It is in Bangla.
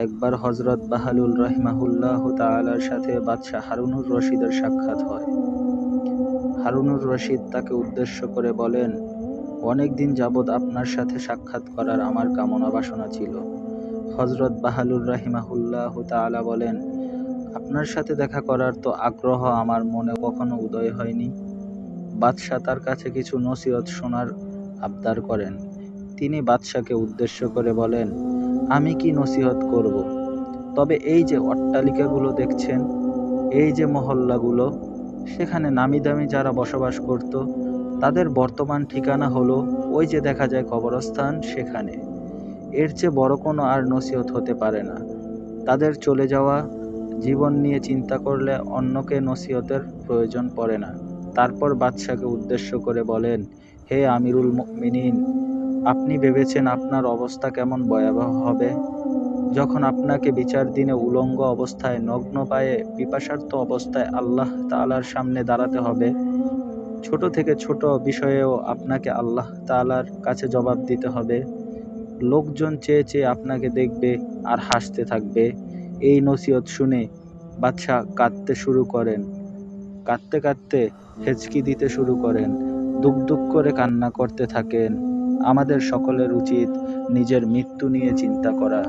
একবার হজরত বাহালুল রহিমাহুল্লাহ তাআলার সাথে বাদশাহ হারুনুর রশিদের সাক্ষাৎ হয়। হারুনুর রশিদ তাকে উদ্দেশ্য করে বলেন, অনেক দিন যাবৎ আপনার সাথে সাক্ষাৎ করার আমার কামনা বাসনা ছিল। হজরত বাহালুর রাহিমাহুল্লাহ তাআলা বলেন, আপনার সাথে দেখা করার তো আগ্রহ আমার মনে কখনো উদয় হয়নি। বাদশাহ তার কাছে কিছু নসিহত শোনার আবদার করেন। তিনি বাদশাকে উদ্দেশ্য করে বলেন আমি কি নসিহত করব? তবে এই যে অট্টালিকাগুলো দেখছেন, এই যে মহল্লাগুলো, সেখানে নামি দামি যারা বসবাস করত, তাদের বর্তমান ঠিকানা হলো ওই যে দেখা যায় কবরস্থান সেখানে। এর চেয়ে বড় কোনো আর নসিহত হতে পারে না। তাদের চলে যাওয়া, জীবন নিয়ে চিন্তা করলে অন্যকে নসিহতের প্রয়োজন পড়ে না। তারপর বাদশাকে উদ্দেশ্য করে বলেন, হে আমিরুল মিনিন আপনি ভেবেছেন আপনার অবস্থা কেমন ভয়াবহ হবে? যখন আপনাকে বিচার দিনে উলঙ্গ অবস্থায়, নগ্ন পায়ে, পিপাসার্থ অবস্থায় আল্লাহ তালার সামনে দাঁড়াতে হবে, ছোট থেকে ছোট বিষয়েও আপনাকে আল্লাহ তালার কাছে জবাব দিতে হবে। লোকজন চেয়ে চেয়ে আপনাকে দেখবে আর হাসতে থাকবে। এই নসিহত শুনে বাদশাহ কাঁদতে শুরু করেন। কাঁদতে কাঁদতে হেঁচকি দিতে শুরু করেন। দুক দুক করে কান্না করতে থাকেন। আমাদের সকলের উচিত নিজের মৃত্যু নিয়ে চিন্তা করা।